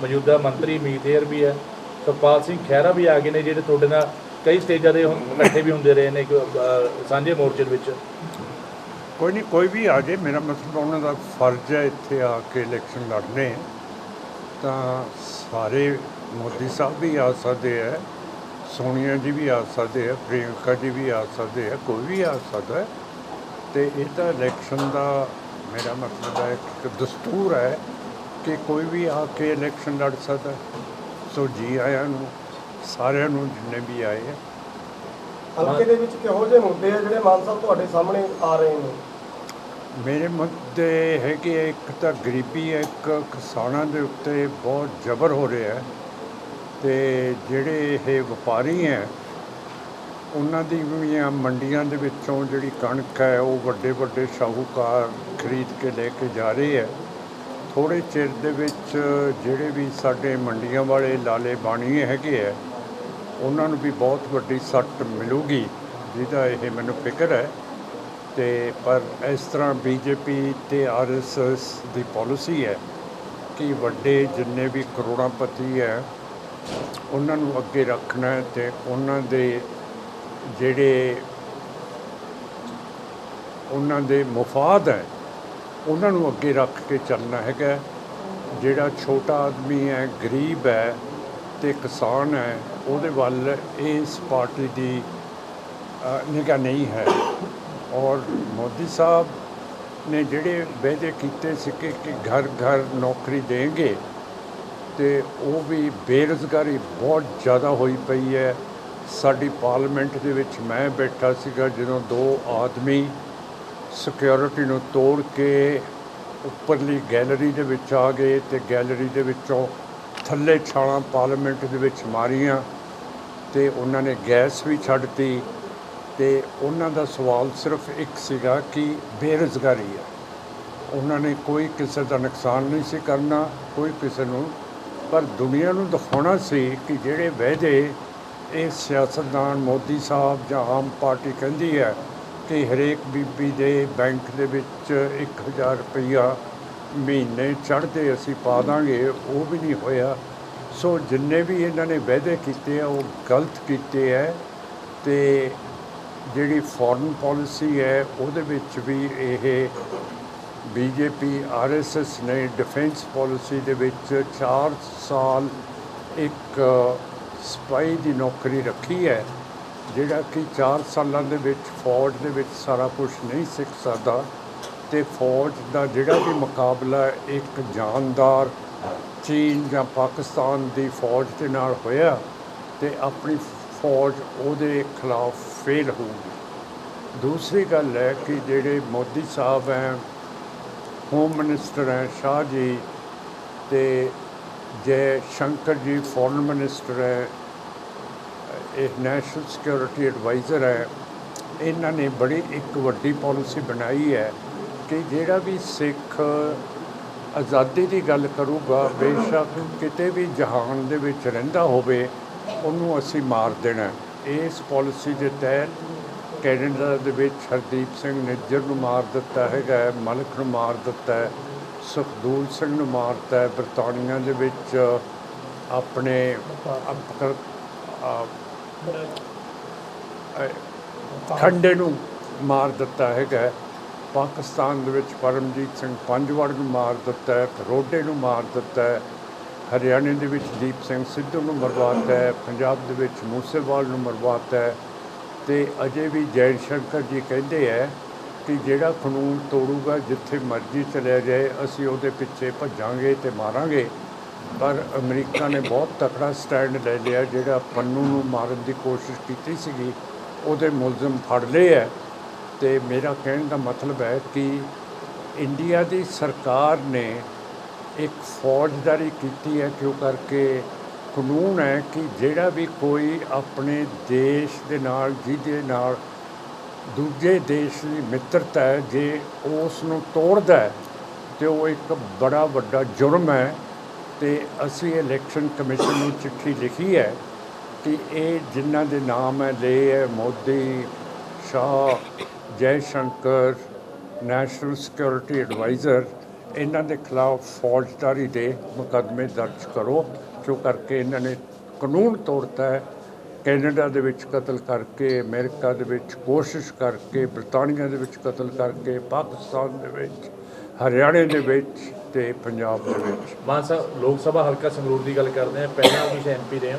ਮੌਜੂਦਾ ਮੰਤਰੀ ਮੀਤੇਰ ਵੀ ਹੈ, ਸੁਖਪਾਲ ਸਿੰਘ ਖਹਿਰਾ ਵੀ ਆ ਗਏ ਨੇ ਜਿਹੜੇ ਤੁਹਾਡੇ ਨਾਲ ਕਈ ਸਟੇਜਾਂ ਦੇ ਹੁਣ ਇਕੱਠੇ ਵੀ ਹੁੰਦੇ ਰਹੇ ਨੇ ਸਾਂਝੇ ਮੋਰਚੇ ਦੇ ਵਿੱਚ। ਕੋਈ ਨਹੀਂ, ਕੋਈ ਵੀ ਆ ਜੇ, ਮੇਰਾ ਮਤਲਬ ਉਹਨਾਂ ਦਾ ਫਰਜ਼ ਹੈ ਇੱਥੇ ਆ ਕੇ ਇਲੈਕਸ਼ਨ ਲੜਨੇ। ਤਾਂ ਸਾਰੇ ਮੋਦੀ ਸਾਹਿਬ ਵੀ ਆ ਸਕਦੇ ਹੈ, ਸੋਨੀਆ ਜੀ ਵੀ ਆ ਸਕਦੇ ਹੈ, ਪ੍ਰਿਯੰਕਾ ਜੀ ਵੀ ਆ ਸਕਦੇ ਹੈ, ਕੋਈ ਵੀ ਆ ਸਕਦਾ ਹੈ। ਤੇ ਇਹ ਤਾਂ ਇਲੈਕਸ਼ਨ ਦਾ ਮੇਰਾ ਮਤਲਬ ਹੈ ਇੱਕ ਦਸਤੂਰ ਹੈ। ਕਿ ਕੋਈ ਵੀ ਆ ਕੇ ਇਲੈਕਸ਼ਨ ਲੜ ਸਕਦਾ ਹੈ। ਸੋ ਜੀ ਆਇਆਂ ਨੂੰ ਸਾਰਿਆਂ ਨੂੰ ਜਿੰਨੇ ਵੀ ਆਏ ਹੈ ਹਲਕੇ ਦੇ ਵਿੱਚ ਕਿਹੋ ਜਿਹੇ ਮੁੱਦੇ ਆ ਜਿਹੜੇ ਮਾਨ ਸਾਹਿਬ ਤੁਹਾਡੇ ਸਾਹਮਣੇ ਆ ਰਹੇ ਨੇ? ਮੇਰੇ ਮੁੱਦੇ ਹੈਗੇ ਆ, ਇੱਕ ਤਾਂ ਗਰੀਬੀ ਹੈ ਇੱਕ ਕਿਸਾਨਾਂ ਦੇ ਉੱਤੇ ਬਹੁਤ ਜ਼ਬਰ ਹੋ ਰਿਹਾ ਹੈ। ਤੇ ਜਿਹੜੇ ਇਹ ਵਪਾਰੀ ਹੈ ਉਹਨਾਂ ਦੀ ਵੀ ਆ ਮੰਡੀਆਂ ਦੇ ਵਿੱਚੋਂ ਜਿਹੜੀ ਕਣਕ ਹੈ ਉਹ ਵੱਡੇ ਵੱਡੇ ਸ਼ਾਹੂਕਾਰ ਖਰੀਦ ਕੇ ਲੈ ਕੇ ਜਾ ਰਹੇ ਹੈ। ਥੋੜੇ ਚਿਰ ਦੇ ਵਿੱਚ ਜਿਹੜੇ ਵੀ ਸਾਡੇ ਮੰਡੀਆਂ ਵਾਲੇ ਲਾਲੇ ਬਾਣੀ ਹੈਗੇ ਹੈ ਉਹਨਾਂ ਨੂੰ ਵੀ ਬਹੁਤ ਵੱਡੀ ਸੱਟ ਮਿਲੂਗੀ, ਜਿਹਦਾ ਇਹ ਮੈਨੂੰ ਫਿਕਰ ਹੈ। ਤੇ ਪਰ ਇਸ ਤਰ੍ਹਾਂ ਬੀਜੇਪੀ ਤੇ ਆਰਐਸਐਸ ਦੀ ਪਾਲਿਸੀ ਹੈ ਕਿ ਵੱਡੇ ਜਿੰਨੇ ਵੀ ਕਰੋੜਾਪਤੀ ਹੈ, ਉਹਨਾਂ ਨੂੰ ਅੱਗੇ ਰੱਖਣਾ ਹੈ ਤੇ ਉਹਨਾਂ ਦੇ ਜਿਹੜੇ, ਉਹਨਾਂ ਦੇ ਮਫਾਦ ਹੈ ਉਹਨਾਂ ਨੂੰ ਅੱਗੇ ਰੱਖ ਕੇ ਚੱਲਣਾ ਹੈਗਾ ਜਿਹੜਾ ਛੋਟਾ ਆਦਮੀ ਹੈ, ਗਰੀਬ ਹੈ ਤੇ ਕਿਸਾਨ ਹੈ, ਉਹਦੇ ਵੱਲ ਇਸ ਪਾਰਟੀ ਦੀ ਨਿਗਾਹ ਨਹੀਂ ਹੈ। ਔਰ ਮੋਦੀ ਸਾਹਿਬ ਨੇ ਜਿਹੜੇ ਵਾਅਦੇ ਕੀਤੇ ਸੀ ਕਿ ਘਰ ਘਰ ਨੌਕਰੀ ਦੇਣਗੇ ਤੇ ਉਹ ਵੀ ਬੇਰੁਜ਼ਗਾਰੀ ਬਹੁਤ ਜ਼ਿਆਦਾ ਹੋਈ ਪਈ ਹੈ। ਸਾਡੀ ਪਾਰਲੀਮੈਂਟ ਦੇ ਵਿੱਚ ਮੈਂ ਬੈਠਾ ਸੀਗਾ, ਜਦੋਂ ਦੋ ਆਦਮੀ ਸਿਕਿਉਰਿਟੀ ਨੂੰ ਤੋੜ ਕੇ ਉੱਪਰਲੀ ਗੈਲਰੀ ਦੇ ਵਿੱਚ ਆ ਗਏ ਤੇ ਗੈਲਰੀ ਦੇ ਵਿੱਚੋਂ ਥੱਲੇ ਛਾਲਾਂ ਪਾਰਲੀਮੈਂਟ ਦੇ ਵਿੱਚ ਮਾਰੀਆਂ ਤੇ ਉਹਨਾਂ ਨੇ ਗੈਸ ਵੀ ਛੱਡਤੀ ਤੇ ਉਹਨਾਂ ਦਾ ਸਵਾਲ ਸਿਰਫ ਇੱਕ ਸੀਗਾ ਕਿ ਬੇਰੁਜ਼ਗਾਰੀ ਹੈ। ਉਹਨਾਂ ਨੇ ਕੋਈ ਕਿਸੇ ਦਾ ਨੁਕਸਾਨ ਨਹੀਂ ਸੀ ਕਰਨਾ, ਕੋਈ ਕਿਸੇ ਨੂੰ, ਪਰ ਦੁਨੀਆ ਨੂੰ ਦਿਖਾਉਣਾ ਸੀ ਕਿ ਜਿਹੜੇ ਵਾਅਦੇ ਇਹ ਸਿਆਸਤਦਾਨ ਮੋਦੀ ਸਾਹਿਬ ਜਾਂ ਆਮ ਪਾਰਟੀ ਕਹਿੰਦੀ ਹੈ ਕਿ ਹਰੇਕ ਬੀਬੀ ਦੇ ਬੈਂਕ ਦੇ ਵਿੱਚ 1000 ਰੁਪਈਆ ਮਹੀਨੇ ਚੜ੍ਹਦੇ ਅਸੀਂ ਪਾ ਦਾਂਗੇ, ਉਹ ਵੀ ਨਹੀਂ ਹੋਇਆ। ਸੋ ਜਿੰਨੇ ਵੀ ਇਹਨਾਂ ਨੇ ਵਾਅਦੇ ਕੀਤੇ ਆ, ਉਹ ਗਲਤ ਕੀਤੇ ਹੈ ਤੇ ਜਿਹੜੀ ਫੋਰਨ ਪਾਲਿਸੀ ਹੈ, ਉਹਦੇ ਵਿੱਚ ਵੀ ਇਹ ਬੀਜੇਪੀ ਆਰਐਸਐਸ ਨੇ ਡਿਫੈਂਸ ਪਾਲਿਸੀ ਦੇ ਵਿੱਚ 4 ਸਾਲ ਇੱਕ ਸਪਾਈ ਦੀ ਨੌਕਰੀ ਰੱਖੀ ਹੈ। ਜਿਹੜਾ ਕਿ 4 ਸਾਲਾਂ ਦੇ ਵਿੱਚ ਫੌਜ ਦੇ ਵਿੱਚ ਸਾਰਾ ਕੁਝ ਨਹੀਂ ਸਿੱਖ ਸਕਦਾ ਤੇ ਫੌਜ ਦਾ ਜਿਹੜਾ ਵੀ ਮੁਕਾਬਲਾ ਇੱਕ ਜਾਨਦਾਰ ਚੀਨ ਜਾਂ ਪਾਕਿਸਤਾਨ ਦੀ ਫੌਜ ਦੇ ਨਾਲ ਹੋਇਆ ਤੇ ਆਪਣੀ ਫੌਜ ਉਹਦੇ ਖਿਲਾਫ ਫੇਲ ਹੋਊਗੀ ਦੂਸਰੀ ਗੱਲ ਹੈ ਕਿ ਜਿਹੜੇ ਮੋਦੀ ਸਾਹਿਬ ਹੈ ਹੋਮ ਮਿਨਿਸਟਰ ਹੈ, ਸ਼ਾਹ ਜੀ ਤੇ ਜੈ ਸ਼ੰਕਰ ਜੀ ਫੋਰਨ ਮਿਨਿਸਟਰ ਹੈ ਇਹ ਨੈਸ਼ਨਲ ਸਿਕਿਉਰਿਟੀ ਐਡਵਾਈਜ਼ਰ ਹੈ। ਇਹਨਾਂ ਨੇ ਬੜੀ ਇੱਕ ਵੱਡੀ ਪਾਲਿਸੀ ਬਣਾਈ ਹੈ ਕਿ ਜਿਹੜਾ ਵੀ ਸਿੱਖ ਆਜ਼ਾਦੀ ਦੀ ਗੱਲ ਕਰੂਗਾ ਬੇਸ਼ੱਕ ਕਿਤੇ ਵੀ ਜਹਾਨ ਦੇ ਵਿੱਚ ਰਹਿੰਦਾ ਹੋਵੇ ਉਹਨੂੰ ਅਸੀਂ ਮਾਰ ਦੇਣਾ ਇਸ ਪਾਲਿਸੀ ਦੇ ਤਹਿਤ ਕੈਨੇਡਾ ਦੇ ਵਿੱਚ ਹਰਦੀਪ ਸਿੰਘ ਨਿੱਜਰ ਨੂੰ ਮਾਰ ਦਿੱਤਾ ਹੈਗਾ ਹੈ, ਮਲਕ ਨੂੰ ਮਾਰ ਦਿੱਤਾ ਹੈ ਸੁਖਦੂਲ ਸਿੰਘ ਨੂੰ ਮਾਰਤਾ ਹੈ ਬਰਤਾਨੀਆ ਦੇ ਵਿੱਚ ਆਪਣੇ ਖੰਡੇ ਨੂੰ ਮਾਰ ਦਿੱਤਾ ਹੈਗਾ। ਪਾਕਿਸਤਾਨ ਦੇ ਵਿੱਚ ਪਰਮਜੀਤ ਸਿੰਘ ਪੰਜਵੜ ਨੂੰ ਮਾਰ ਦਿੱਤਾ ਹੈ, ਰੋਡੇ ਨੂੰ ਮਾਰ ਦਿੱਤਾ ਹੈ, ਹਰਿਆਣੇ ਦੇ ਵਿੱਚ ਦੀਪ ਸਿੰਘ ਸਿੱਧੂ ਨੂੰ ਮਰਵਾਤਾ ਹੈ, ਪੰਜਾਬ ਦੇ ਵਿੱਚ ਮੂਸੇਵਾਲ ਨੂੰ ਮਰਵਾਤਾ ਹੈ ਤੇ ਅਜੇ ਵੀ ਜੈ ਸ਼ੰਕਰ ਜੀ ਕਹਿੰਦੇ ਹੈ ਕਿ ਜਿਹੜਾ ਕਾਨੂੰਨ ਤੋੜੂਗਾ ਜਿੱਥੇ ਮਰਜ਼ੀ ਚਲਿਆ ਜਾਏ, ਅਸੀਂ ਉਹਦੇ ਪਿੱਛੇ ਭੱਜਾਂਗੇ ਤੇ ਮਾਰਾਂਗੇ। ਪਰ ਅਮਰੀਕਾ ਨੇ ਬਹੁਤ ਤਕੜਾ ਸਟੈਂਡ ਲੈ ਲਿਆ, ਜਿਹੜਾ ਪੰਨੂ ਨੂੰ ਮਾਰਨ ਦੀ ਕੋਸ਼ਿਸ਼ ਕੀਤੀ ਸੀਗੀ, ਉਹਦੇ ਮੁਲਜ਼ਮ ਫੜ ਲਏ ਹੈ ਤੇ ਮੇਰਾ ਕਹਿਣ ਦਾ ਮਤਲਬ ਹੈ ਕਿ ਇੰਡੀਆ ਦੀ ਸਰਕਾਰ ਨੇ ਇੱਕ ਫੌਜਦਾਰੀ ਕੀਤੀ ਹੈ ਕਿਉਂ ਕਰਕੇ ਕਾਨੂੰਨ ਹੈ ਕਿ ਜਿਹੜਾ ਵੀ ਕੋਈ ਆਪਣੇ ਦੇਸ਼ ਦੇ ਨਾਲ, ਜਿਹਦੇ ਨਾਲ ਦੂਜੇ ਦੇਸ਼ ਦੀ ਮਿੱਤਰਤਾ ਹੈ ਜੇ ਉਸ ਨੂੰ ਤੋੜਦਾ ਹੈ ਤੇ ਉਹ ਇੱਕ ਬੜਾ ਵੱਡਾ ਜੁਰਮ ਹੈ ਤੇ ਅਸੀਂ ਇਲੈਕਸ਼ਨ ਕਮਿਸ਼ਨ ਨੂੰ ਚਿੱਠੀ ਲਿਖੀ ਹੈ ਕਿ ਇਹ ਜਿਨ੍ਹਾਂ ਦੇ ਨਾਮ ਹੈ ਲਏ ਹੈ, ਮੋਦੀ, ਸ਼ਾਹ, Jai Shankar, national security advisor, ਇਹਨਾਂ ਦੇ ਖਿਲਾਫ ਫੌਜਦਾਰੀ ਦੇ ਮੁਕੱਦਮੇ ਦਰਜ ਕਰੋ, ਜੋ ਕਰਕੇ ਇਹਨਾਂ ਨੇ ਕਾਨੂੰਨ ਤੋੜਤਾ ਹੈ। ਕੈਨੇਡਾ ਦੇ ਵਿੱਚ ਕਤਲ ਕਰਕੇ, ਅਮਰੀਕਾ ਦੇ ਵਿੱਚ ਕੋਸ਼ਿਸ਼ ਕਰਕੇ, ਬ੍ਰਿਟਾਨੀਆ ਦੇ ਵਿੱਚ ਕਤਲ ਕਰਕੇ, ਪਾਕਿਸਤਾਨ ਦੇ ਵਿੱਚ, ਹਰਿਆਣੇ ਦੇ ਵਿੱਚ ਤੇ ਪੰਜਾਬ ਦੇ ਵਿੱਚ। ਮਾਨ ਸਾਹਿਬ ਲੋਕ ਸਭਾ ਹਲਕਾ ਸੰਗਰੂਰ ਦੀ ਗੱਲ ਕਰਦੇ ਆ ਪਹਿਲਾਂ ਤੁਸੀਂ ਐਮਪੀ ਰਹੇ ਹੋ।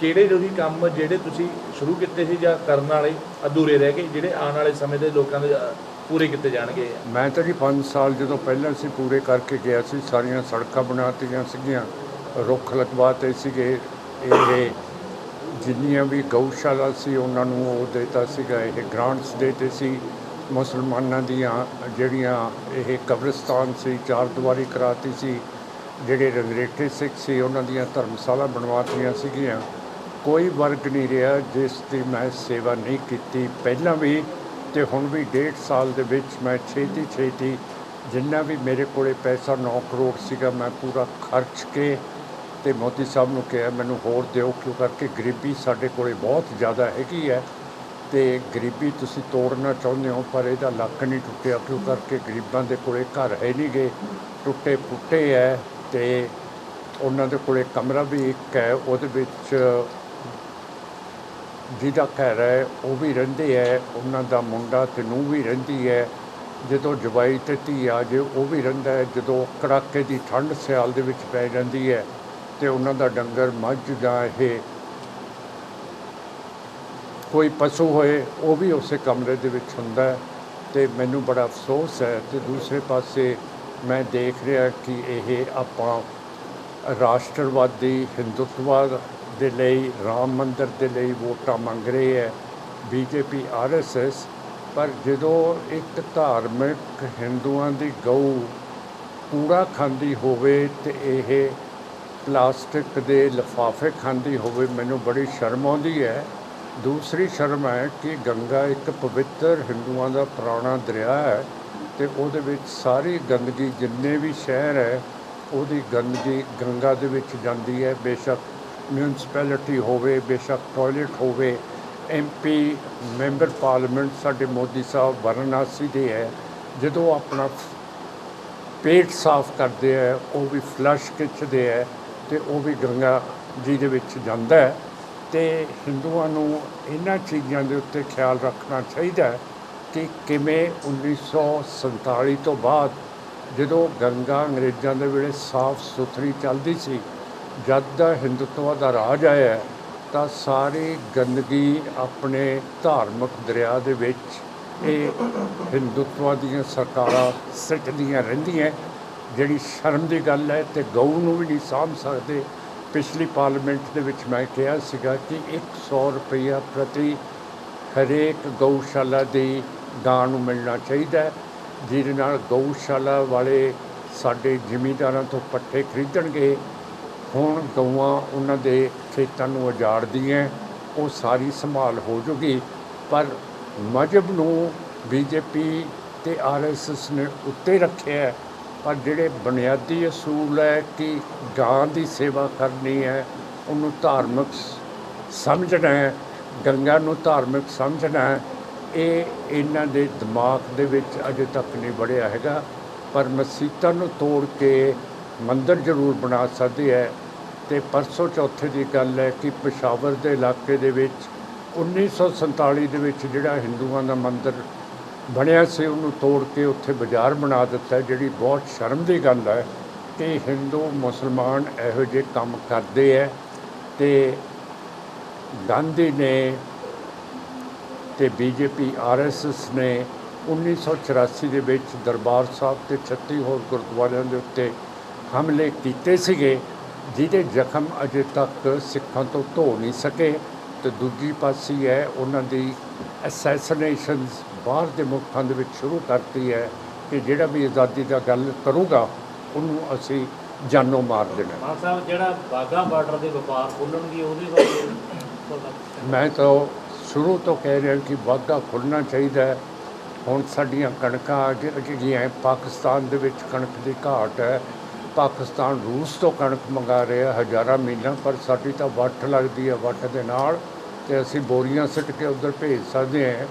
ਕਿਹੜੇ ਜੋ ਵੀ ਕੰਮ ਜਿਹੜੇ ਤੁਸੀਂ ਸ਼ੁਰੂ ਕੀਤੇ ਸੀ ਜਾਂ ਕਰਨ ਵਾਲੇ ਅਧੂਰੇ ਰਹਿ ਗਏ ਜਿਹੜੇ ਆਉਣ ਵਾਲੇ ਸਮੇਂ ਦੇ ਲੋਕਾਂ ਦੇ ਪੂਰੇ ਕੀਤੇ ਜਾਣਗੇ? ਮੈਂ ਤਾਂ ਜੀ 5 ਸਾਲ ਜਦੋਂ ਪਹਿਲਾਂ ਸੀ ਪੂਰੇ ਕਰਕੇ ਗਿਆ ਸੀ ਸਾਰੀਆਂ ਸੜਕਾਂ ਬਣਾਤੀਆਂ ਸੀਗੀਆਂ ਰੁੱਖ ਲਗਵਾਤੇ ਸੀਗੇ। ਇਹ ਜਿੰਨੀਆਂ ਵੀ ਗਊਸ਼ਾਲਾ ਸੀ ਉਹਨਾਂ ਨੂੰ ਉਹ ਦਿੱਤਾ ਸੀਗਾ ਇਹ ਗ੍ਰਾਂਟਸ ਦੇਤੇ ਸੀ। ਮੁਸਲਮਾਨਾਂ ਦੀਆਂ ਜਿਹੜੀਆਂ ਇਹ ਕਬਰਿਸਤਾਨ ਸੀ, ਚਾਰ ਦੀਵਾਰੀ ਕਰਾਤੀ ਸੀ, ਜਿਹੜੇ ਰੰਗਰੇਟੇ ਸਿੱਖ ਸੀ, ਉਹਨਾਂ ਦੀਆਂ ਧਰਮਸ਼ਾਲਾ ਬਣਵਾਤੀਆਂ ਸੀਗੀਆਂ। ਕੋਈ ਵਰਗ ਨਹੀਂ ਰਿਹਾ ਜਿਸ ਦੀ ਮੈਂ ਸੇਵਾ ਨਹੀਂ ਕੀਤੀ। ਪਹਿਲਾਂ ਵੀ ਤੇ ਹੁਣ ਵੀ ਡੇਢ ਸਾਲ ਦੇ ਵਿੱਚ ਮੈਂ ਛੇਤੀ ਛੇਤੀ ਜਿੰਨਾ ਵੀ ਮੇਰੇ ਕੋਲੇ ਪੈਸਾ 9 ਕਰੋੜ ਸੀਗਾ, ਮੈਂ ਪੂਰਾ ਖਰਚ ਕੇ ਤੇ ਮੋਦੀ ਸਾਹਿਬ ਨੂੰ ਕਿਹਾ, ਮੈਨੂੰ ਹੋਰ ਦਿਓ ਕਿਉਂ ਕਰਕੇ ਗਰੀਬੀ ਸਾਡੇ ਕੋਲੇ ਬਹੁਤ ਜ਼ਿਆਦਾ ਹੈਗੀ ਹੈ। ਤੇ ਗਰੀਬੀ ਤੁਸੀਂ ਤੋੜਨਾ ਚਾਹੁੰਦੇ ਹੋ, ਪਰ ਇਹਦਾ ਲੱਕ ਨਹੀਂ ਟੁੱਟਿਆ, ਕਿਉਂ ਕਰਕੇ ਗਰੀਬਾਂ ਦੇ ਕੋਲੇ ਘਰ ਹੈ ਨਹੀਂ ਗੇ? ਟੁੱਟੇ ਫੁੱਟੇ ਹੈ ਤੇ ਉਹਨਾਂ ਦੇ ਕੋਲੇ ਕਮਰਾ ਵੀ ਇੱਕ ਹੈ, ਉਹਦੇ ਵਿੱਚ ਜਿਹਦਾ ਘਰ ਹੈ, ਉਹ ਵੀ ਰਹਿੰਦੇ ਹੈ ਉਹਨਾਂ ਦਾ ਮੁੰਡਾ ਤੇ ਨੂੰ ਵੀ ਰਹਿੰਦੀ ਹੈ ਜਦੋਂ ਜਵਾਈ ਤੇ ਧੀ ਆ ਜੇ, ਉਹ ਵੀ ਰਹਿੰਦਾ ਹੈ ਜਦੋਂ ਕੜਾਕੇ ਦੀ ਠੰਡ ਸਿਆਲ ਦੇ ਵਿੱਚ ਪੈ ਜਾਂਦੀ ਹੈ ਤੇ ਉਹਨਾਂ ਦਾ ਡੰਗਰ ਮੱਝ ਜਾਂ ਇਹ ਕੋਈ ਪਸ਼ੂ ਹੋਏ, ਉਹ ਵੀ ਉਸੇ ਕਮਰੇ ਦੇ ਵਿੱਚ ਹੁੰਦਾ ਹੈ ਤੇ ਮੈਨੂੰ ਬੜਾ ਅਫਸੋਸ ਹੈ ਤੇ ਦੂਸਰੇ ਪਾਸੇ ਮੈਂ ਦੇਖ ਰਿਹਾ ਕਿ ਇਹ ਆਪਾਂ ਰਾਸ਼ਟਰਵਾਦੀ ਹਿੰਦੂਤਵ ਦੇ ਲਈ, ਰਾਮ ਮੰਦਰ ਦੇ ਲਈ ਵੋਟਾਂ ਮੰਗ ਰਹੇ ਹੈ, ਬੀਜੇਪੀ ਆਰਐਸਐਸ ਪਰ ਜਦੋਂ ਇੱਕ ਧਾਰਮਿਕ ਹਿੰਦੂਆਂ ਦੀ ਗਊ ਕੂੜਾ ਖਾਂਦੀ ਹੋਵੇ ਤੇ ਇਹ ਪਲਾਸਟਿਕ ਦੇ ਲਿਫਾਫੇ ਖਾਂਦੀ ਹੋਵੇ, ਮੈਨੂੰ ਬੜੀ ਸ਼ਰਮ ਆਉਂਦੀ ਹੈ। ਦੂਸਰੀ ਸ਼ਰਮ ਹੈ ਕਿ ਗੰਗਾ ਇੱਕ ਪਵਿੱਤਰ ਹਿੰਦੂਆਂ ਦਾ ਪੁਰਾਣਾ ਦਰਿਆ ਹੈ ਤੇ ਉਹਦੇ ਵਿੱਚ ਸਾਰੀ ਗੰਦਗੀ ਜਿੰਨੇ ਵੀ ਸ਼ਹਿਰ ਹੈ, ਉਹਦੀ ਗੰਦਗੀ ਗੰਗਾ ਦੇ ਵਿੱਚ ਜਾਂਦੀ ਹੈ। ਬੇਸ਼ੱਕ ਮਿਊਨਿਸਪੈਲਿਟੀ ਹੋਵੇ, ਬੇਸ਼ੱਕ ਟਾਇਲਟ ਹੋਵੇ ਐਮਪੀ ਮੈਂਬਰ ਪਾਰਲੀਮੈਂਟ ਸਾਡੇ ਮੋਦੀ ਸਾਹਿਬ ਵਾਰਾਣਸੀ ਦੇ ਹੈ। ਜਦੋਂ ਆਪਣਾ ਪੇਟ ਸਾਫ਼ ਕਰਦੇ ਹੈ, ਉਹ ਵੀ ਫਲਸ਼ ਖਿੱਚਦੇ ਹੈ ਤੇ ਉਹ ਵੀ ਗੰਗਾ ਜੀ ਦੇ ਵਿੱਚ ਜਾਂਦਾ ਹੈ। ਤੇ ਹਿੰਦੂਆਂ ਨੂੰ ਇਹਨਾਂ ਚੀਜ਼ਾਂ ਦੇ ਉੱਤੇ ਖਿਆਲ ਰੱਖਣਾ ਚਾਹੀਦਾ ਹੈ ਕਿ ਕਿਵੇਂ 1947 ਤੋਂ ਬਾਅਦ ਜਦੋਂ ਗੰਗਾ ਅੰਗਰੇਜ਼ਾਂ ਦੇ ਵੇਲੇ ਸਾਫ਼ ਸੁਥਰੀ ਚੱਲਦੀ ਸੀ, ਜਦ ਦਾ ਹਿੰਦੂਤਵ ਦਾ ਰਾਜ ਆਇਆ ਤਾਂ ਸਾਰੀ ਗੰਦਗੀ ਆਪਣੇ ਧਾਰਮਿਕ ਦਰਿਆ ਦੇ ਵਿੱਚ ਇਹ ਹਿੰਦੂਤਵ ਦੀਆਂ ਸਰਕਾਰਾਂ ਸਿੱਟਦੀਆਂ ਰਹਿੰਦੀਆਂ ਜਿਹੜੀ ਸ਼ਰਮ ਦੀ ਗੱਲ ਹੈ ਤੇ ਗਊ ਨੂੰ ਵੀ ਨਹੀਂ ਸਾਂਭ ਸਕਦੇ। ਪਿਛਲੀ ਪਾਰਲੀਮੈਂਟ ਦੇ ਵਿੱਚ ਮੈਂ ਕਿਹਾ ਸੀਗਾ ਕਿ 100 ਰੁਪਈਆ ਪ੍ਰਤੀ ਹਰੇਕ ਗਊਸ਼ਾਲਾ ਦੀ ਦਾਨ ਨੂੰ ਮਿਲਣਾ ਚਾਹੀਦਾ ਹੈ, ਜਿਹਦੇ ਨਾਲ ਗਊਸ਼ਾਲਾ ਵਾਲੇ ਸਾਡੇ ਜ਼ਿਮੀਂਦਾਰਾਂ ਤੋਂ ਪੱਠੇ ਖਰੀਦਣਗੇ। ਹੁਣ ਗਊਆਂ ਉਹਨਾਂ ਦੇ ਖੇਤਾਂ ਨੂੰ ਉਜਾੜਦੀਆਂ ਉਹ ਸਾਰੀ ਸੰਭਾਲ ਹੋ ਜੂਗੀ। ਪਰ ਮਜਬ ਨੂੰ ਬੀਜੇਪੀ ਤੇ ਆਰਐਸਐਸ ਨੇ ਉੱਤੇ ਰੱਖਿਆ ਪਰ ਜਿਹੜੇ ਬੁਨਿਆਦੀ ਅਸੂਲ ਹੈ ਕਿ ਗਾਂ ਦੀ ਸੇਵਾ ਕਰਨੀ ਹੈ, ਉਹਨੂੰ ਧਾਰਮਿਕ ਸਮਝਣਾ ਹੈ, ਗੰਗਾ ਨੂੰ ਧਾਰਮਿਕ ਸਮਝਣਾ ਹੈ, ਇਹ ਇਹਨਾਂ ਦੇ ਦਿਮਾਗ ਦੇ ਵਿੱਚ ਅਜੇ ਤੱਕ ਨਹੀਂ ਵੜਿਆ ਹੈਗਾ। ਪਰ ਮਸੀਤਾਂ ਨੂੰ ਤੋੜ ਕੇ ਮੰਦਰ ਜ਼ਰੂਰ ਬਣਾ ਸਕਦੇ ਹੈ ਤੇ ਪਰਸੋਂ ਚੌਥੇ ਦੀ ਗੱਲ ਹੈ ਕਿ ਪਸ਼ਾਵਰ ਦੇ ਇਲਾਕੇ ਦੇ ਵਿੱਚ 1947 ਦੇ ਵਿੱਚ ਜਿਹੜਾ ਹਿੰਦੂਆਂ ਦਾ ਮੰਦਰ ਬਣਿਆ ਸੀ, ਉਹਨੂੰ ਤੋੜ ਕੇ ਉੱਥੇ ਬਾਜ਼ਾਰ ਬਣਾ ਦਿੱਤਾ, ਜਿਹੜੀ ਬਹੁਤ ਸ਼ਰਮ ਦੀ ਗੱਲ ਹੈ ਕਿ ਹਿੰਦੂ, ਮੁਸਲਮਾਨ ਇਹੋ ਜਿਹੇ ਕੰਮ ਕਰਦੇ ਹੈ ਤੇ ਗਾਂਧੀ ਨੇ ਤੇ ਬੀਜੇਪੀ ਆਰਐਸਐਸ ਨੇ 1984 ਦੇ ਵਿੱਚ ਦਰਬਾਰ ਸਾਹਿਬ ਤੇ 36 ਹੋਰ ਗੁਰਦੁਆਰਿਆਂ ਦੇ ਉੱਤੇ ਹਮਲੇ ਕੀਤੇ ਸੀਗੇ, ਜਿਹਦੇ ਜ਼ਖਮ ਅਜੇ ਤੱਕ ਸਿੱਖਾਂ ਤੋਂ ਧੋ ਨਹੀਂ ਸਕੇ ਤੇ ਦੂਜੀ ਪਾਸੇ ਹੈ ਉਹਨਾਂ ਦੀ ਅਸੈਸੀਨੇਸ਼ਨਸ ਬਾਹਰ ਦੇ ਮੁਲਕਾਂ ਦੇ ਵਿੱਚ ਸ਼ੁਰੂ ਕਰਤੀ ਹੈ ਕਿ ਜਿਹੜਾ ਵੀ ਆਜ਼ਾਦੀ ਦਾ ਗੱਲ ਕਰੂਗਾ ਉਹਨੂੰ ਅਸੀਂ ਜਾਨੋਂ ਮਾਰ ਦੇਣਾ। ਮਾਨ ਸਾਹਿਬ ਜਿਹੜਾ ਬਾਗਾ ਬਾਰਡਰ ਦੇ ਵਪਾਰ ਖੋਲ੍ਹਣਗੇ ਉਹਦੇ ਬਾਰੇ ਮੈਂ ਤਾਂ ਸ਼ੁਰੂ ਤੋਂ ਕਹਿ ਰਿਹਾ ਕਿ ਵਾਧਾ ਖੁੱਲ੍ਹਣਾ ਚਾਹੀਦਾ ਹੈ। ਹੁਣ ਸਾਡੀਆਂ ਕਣਕਾਂ ਹੈ। ਪਾਕਿਸਤਾਨ ਦੇ ਵਿੱਚ ਕਣਕ ਦੀ ਘਾਟ ਹੈ। ਪਾਕਿਸਤਾਨ ਰੂਸ ਤੋਂ ਕਣਕ ਮੰਗਾ ਰਿਹਾ ਹਜ਼ਾਰਾਂ ਮੀਲਾਂ ਪਰ ਸਾਡੀ ਤਾਂ ਵੱਟ ਲੱਗਦੀ ਹੈ ਵੱਟ ਦੇ ਨਾਲ ਤੇ ਅਸੀਂ ਬੋਰੀਆਂ ਸਿੱਟ ਕੇ ਉਧਰ ਭੇਜ ਸਕਦੇ ਹਾਂ।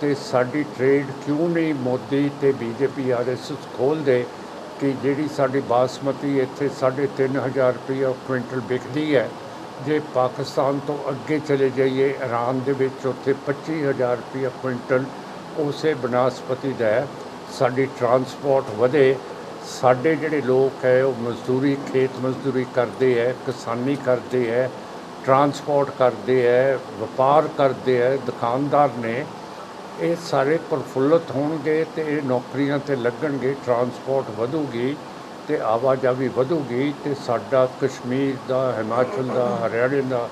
ਤੇ ਸਾਡੀ ਟ੍ਰੇਡ ਕਿਉਂ ਨਹੀਂ ਮੋਦੀ ਤੇ ਬੀਜੇਪੀ ਆਰਐਸਐਸ ਖੋਲ੍ਹਦੇ ਕਿ ਜਿਹੜੀ ਸਾਡੀ ਬਾਸਮਤੀ ਇੱਥੇ 3500 ਰੁਪਏ ਕੁਇੰਟਲ ਵਿਕਦੀ ਹੈ, ਜੇ ਪਾਕਿਸਤਾਨ ਤੋਂ ਅੱਗੇ ਚਲੇ ਜਾਈਏ, ਇਰਾਨ ਦੇ ਵਿੱਚ ਉੱਥੇ 25000 ਰੁਪਏ ਕੁਇੰਟਲ ਉਸੇ ਬਨਾਸਪਤੀ ਦਾ ਸਾਡੀ ਟਰਾਂਸਪੋਰਟ ਵਧੇ, ਸਾਡੇ ਜਿਹੜੇ ਲੋਕ ਹੈ ਉਹ ਮਜ਼ਦੂਰੀ, ਖੇਤ ਮਜ਼ਦੂਰੀ ਕਰਦੇ ਹੈ, ਕਿਸਾਨੀ ਕਰਦੇ ਹੈ ਟਰਾਂਸਪੋਰਟ ਕਰਦੇ ਹੈ, ਵਪਾਰ ਕਰਦੇ ਹੈ, ਦੁਕਾਨਦਾਰ ਨੇ ਇਹ ਸਾਰੇ ਪ੍ਰਫੁੱਲਤ ਹੋਣਗੇ ਤੇ ਇਹ ਨੌਕਰੀਆਂ ਤੇ ਲੱਗਣਗੇ ਟਰਾਂਸਪੋਰਟ ਵਧੂਗੀ ਤੇ ਆਵਾਜਾਈ ਵਧੂਗੀ ਤੇ ਸਾਡਾ ਕਸ਼ਮੀਰ ਦਾ, ਹਿਮਾਚਲ ਦਾ, ਹਰਿਆਣੇ ਦਾ,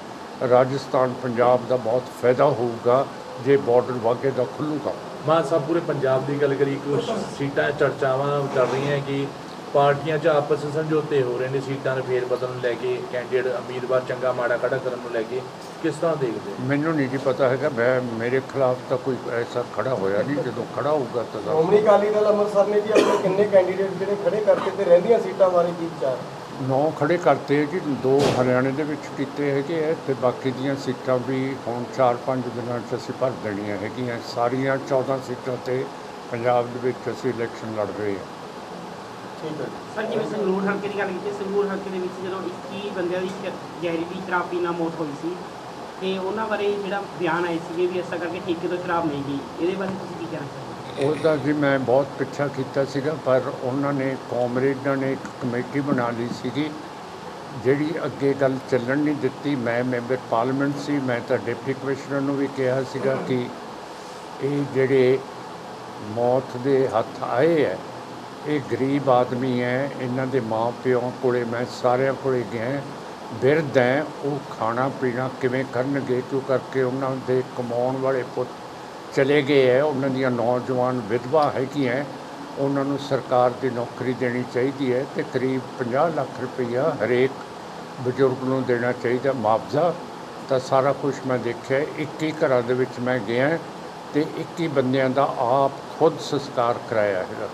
ਰਾਜਸਥਾਨ, ਪੰਜਾਬ ਦਾ ਬਹੁਤ ਫਾਇਦਾ ਹੋਊਗਾ ਜੇ ਬਾਰਡਰ ਵਾਗੇ ਦਾ ਖੁੱਲੂਗਾ। ਮਾਨ ਸਾਹਿਬ, ਪੂਰੇ ਪੰਜਾਬ ਦੀ ਗੱਲ ਕਰੀ ਕੁਝ ਸੀਟਾਂ, ਚਰਚਾਵਾਂ ਚੱਲ ਰਹੀਆਂ ਕਿ ਪਾਰਟੀਆਂ 'ਚ ਆਪਸ ਵਿੱਚ ਸਮਝੌਤੇ ਹੋ ਰਹੇ ਨੇ ਸੀਟਾਂ ਦੇ ਫੇਰ ਬਦਲਣ ਨੂੰ ਲੈ ਕੇ ਕੈਂਡੀਡੇਟ ਉਮੀਦਵਾਰ ਚੰਗਾ ਮਾੜਾ ਖੜਾ ਕਰਨ ਨੂੰ ਲੈ ਕੇ ਕਿਸ ਤਰ੍ਹਾਂ ਦੇਖਦੇ ਹੋ? ਮੈਨੂੰ ਨਹੀਂ ਜੀ ਪਤਾ ਹੈਗਾ ਮੈਂ ਮੇਰੇ ਖਿਲਾਫ ਤਾਂ ਕੋਈ ਐਸਾ ਖੜਾ ਹੋਇਆ ਨਹੀਂ ਜਦੋਂ ਖੜਾ ਹੋਊਗਾ ਤਾਂ ਦੱਸ- ਸ਼੍ਰੋਮਣੀ ਅਕਾਲੀ ਦਲ ਅੰਮ੍ਰਿਤਸਰ ਨੇ ਜੀ ਆਪਣੇ ਕਿੰਨੇ ਕੈਂਡੀਡੇਟ ਜਿਹੜੇ ਖੜੇ ਕਰਕੇ ਤੇ ਰਹਿੰਦੀਆਂ ਸੀਟਾਂ ਬਾਰੇ ਕੀ ਵਿਚਾਰ? ਨੌ ਖੜੇ ਕਰਤੇ ਹੈ ਜੀ ਦੋ ਹਰਿਆਣੇ ਦੇ ਵਿੱਚ ਕੀਤੇ ਹੈਗੇ ਹੈ ਤੇ ਬਾਕੀ ਦੀਆਂ ਸੀਟਾਂ ਵੀ ਹੁਣ 4-5 ਦਿਨਾਂ 'ਚ ਅਸੀਂ ਭਰ ਦੇਣੀਆਂ ਹੈਗੀਆਂ ਸਾਰੀਆਂ 14 ਸੀਟਾਂ ਤੇ ਪੰਜਾਬ ਦੇ ਵਿੱਚ ਅਸੀਂ ਇਲੈਕਸ਼ਨ ਲੜ ਰਹੇ ਹਾਂ। ਠੀਕ ਹੈ। ਸਰ ਜਿਵੇਂ ਸੰਗਰੂਰ ਹਲਕੇ ਦੀ ਗੱਲ ਕੀਤੀ ਸੰਗਰੂਰ ਹਲਕੇ ਦੇ ਵਿੱਚ ਜਦੋਂ 21 ਬੰਦਿਆਂ ਦੀ ਸ਼- ਜ਼ਹਿਰੀਲੀ ਸ਼ਰਾਬ ਪੀਣ ਨਾਲ ਮੌਤ ਹੋਈ ਸੀ ਤੇ ਉਹਨਾਂ ਬਾਰੇ ਜਿਹੜਾ ਬਿਆਨ ਆਏ ਸੀਗੇ ਵੀ ਐਸਾ ਕਰਕੇ ਠੇਕੇ ਤੋਂ ਸ਼ਰਾਬ ਨਹੀਂ ਗਈ ਇਹਦੇ ਬਾਰੇ ਤੁਸੀਂ ਕੀ ਕਹਿਣਾ ਚਾਹੁੰਦੇ ਉਹਦਾ ਜੀ ਮੈਂ ਬਹੁਤ ਪਿੱਛਾ ਕੀਤਾ ਸੀਗਾ ਪਰ ਉਹਨਾਂ ਨੇ ਕਾਮਰੇਡਾਂ ਨੇ ਇੱਕ ਕਮੇਟੀ ਬਣਾ ਲਈ ਸੀਗੀ ਜਿਹੜੀ ਅੱਗੇ ਗੱਲ ਚੱਲਣ ਨਹੀਂ ਦਿੱਤੀ। ਮੈਂ ਮੈਂਬਰ ਪਾਰਲੀਮੈਂਟ ਸੀ ਮੈਂ ਤਾਂ ਡਿਪਟੀ ਕਮਿਸ਼ਨਰ ਨੂੰ ਵੀ ਕਿਹਾ ਸੀਗਾ ਕਿ ਇਹ ਜਿਹੜੇ ਮੌਤ ਦੇ ਹੱਥ ਆਏ ਹੈ ਇਹ ਗਰੀਬ ਆਦਮੀ ਹੈ, ਇਹਨਾਂ ਦੇ ਮਾਂ ਪਿਓ ਕੋਲੇ ਮੈਂ ਸਾਰਿਆਂ ਕੋਲੇ ਗਿਆ ਬਿਰਧ ਹੈ, ਉਹ ਖਾਣਾ ਪੀਣਾ ਕਿਵੇਂ ਕਰਨਗੇ, ਕਿਉਂ ਕਰਕੇ ਉਹਨਾਂ ਦੇ ਕਮਾਉਣ ਵਾਲੇ ਪੁੱਤ ਚਲੇ ਗਏ ਹੈ। ਉਹਨਾਂ ਦੀਆਂ ਨੌਜਵਾਨ ਵਿਧਵਾ ਹੈਗੀਆਂ ਉਹਨਾਂ ਨੂੰ ਸਰਕਾਰ ਦੀ ਨੌਕਰੀ ਦੇਣੀ ਚਾਹੀਦੀ ਹੈ ਤੇ ਕਰੀਬ 50 ਲੱਖ ਰੁਪਈਆ ਹਰੇਕ ਬਜ਼ੁਰਗ ਨੂੰ ਦੇਣਾ ਚਾਹੀਦਾ ਮੁਆਵਜ਼ਾ। ਤਾਂ ਸਾਰਾ ਕੁਝ ਮੈਂ ਦੇਖਿਆ 21 ਘਰਾਂ ਦੇ ਵਿੱਚ ਮੈਂ ਗਿਆ ਤੇ 21 ਬੰਦਿਆਂ ਦਾ ਆਪ ਖੁਦ ਸੰਸਕਾਰ ਕਰਾਇਆ ਹੈਗਾ।